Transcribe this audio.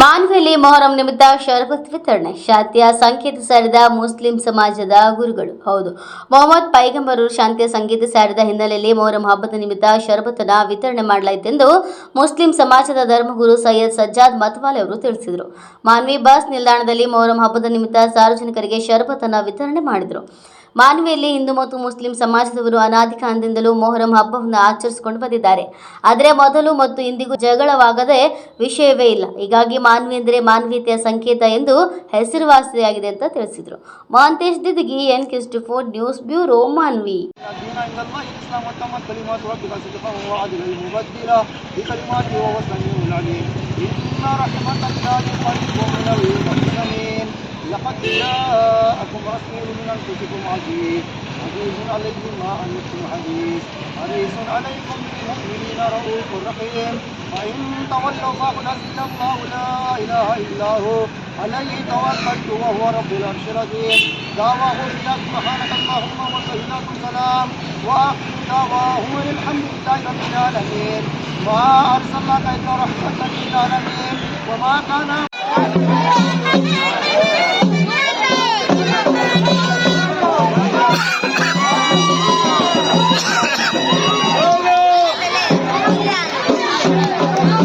ಮಾನ್ವಿಯಲ್ಲಿ ಮೊಹರಂ ನಿಮಿತ್ತ ಶರಬತ್ ವಿತರಣೆ. ಶಾಂತಿಯ ಸಂಕೇತ ಸಾರಿದ ಮುಸ್ಲಿಂ ಸಮಾಜದ ಗುರುಗಳು. ಹೌದು, ಮೊಹಮ್ಮದ್ ಪೈಗಂಬರು ಶಾಂತಿಯ ಸಂಕೇತ ಸಾರಿದ ಹಿನ್ನೆಲೆಯಲ್ಲಿ ಮೊಹರಂ ಹಬ್ಬದ ನಿಮಿತ್ತ ಶರಬತನ ವಿತರಣೆ ಮಾಡಲಾಯಿತೆಂದು ಮುಸ್ಲಿಂ ಸಮಾಜದ ಧರ್ಮಗುರು ಸೈಯದ್ ಸಜ್ಜಾದ್ ಮತ್ವಾಲೆ ಅವರು ತಿಳಿಸಿದರು. ಮಾನ್ವಿ ಬಸ್ ನಿಲ್ದಾಣದಲ್ಲಿ ಮೊಹರಂ ಹಬ್ಬದ ನಿಮಿತ್ತ ಸಾರ್ವಜನಿಕರಿಗೆ ಶರಬತನ ವಿತರಣೆ ಮಾಡಿದರು. ಮಾನ್ವಿಯಲ್ಲಿ ಹಿಂದೂ ಮತ್ತು ಮುಸ್ಲಿಂ ಸಮಾಜದವರು ಅನಾದಿ ಕಾಲದಿಂದಲೂ ಮೊಹರಂ ಹಬ್ಬವನ್ನು ಆಚರಿಸಿಕೊಂಡು ಬಂದಿದ್ದಾರೆ. ಆದರೆ ಮೊದಲು ಮತ್ತು ಇಂದಿಗೂ ಜಗಳವಾಗದೆ ವಿಷಯವೇ ಇಲ್ಲ. ಹೀಗಾಗಿ ಮಾನ್ವಿ ಎಂದರೆ ಮಾನವೀಯತೆಯ ಸಂಕೇತ ಎಂದು ಹೆಸರುವಾಸಿಯಾಗಿದೆ ಅಂತ ತಿಳಿಸಿದರು. ಮಹಾಂತೇಶ್ ದಿದಿಗಿ ಎನ್ ಕಿಸ್ಟಿ four news bureau Manvi. لقد جاءكم رسول من أنفسكم عزيز. عزيز عليه ما عنتم حديث. حريص عليكم بالمؤمنين رؤوف رحيم. فإن تولوا فقل حسبي الله لا إله إلا هو. عليه توكلت وهو رب العرش العظيم. دعواه فيها سبحانك اللهم وتحيات سلام. وآخر دعواهم ان الحمد لله رب العالمين. ما أرسلناك إلا رحمة للعالمين. وما كان Thank you.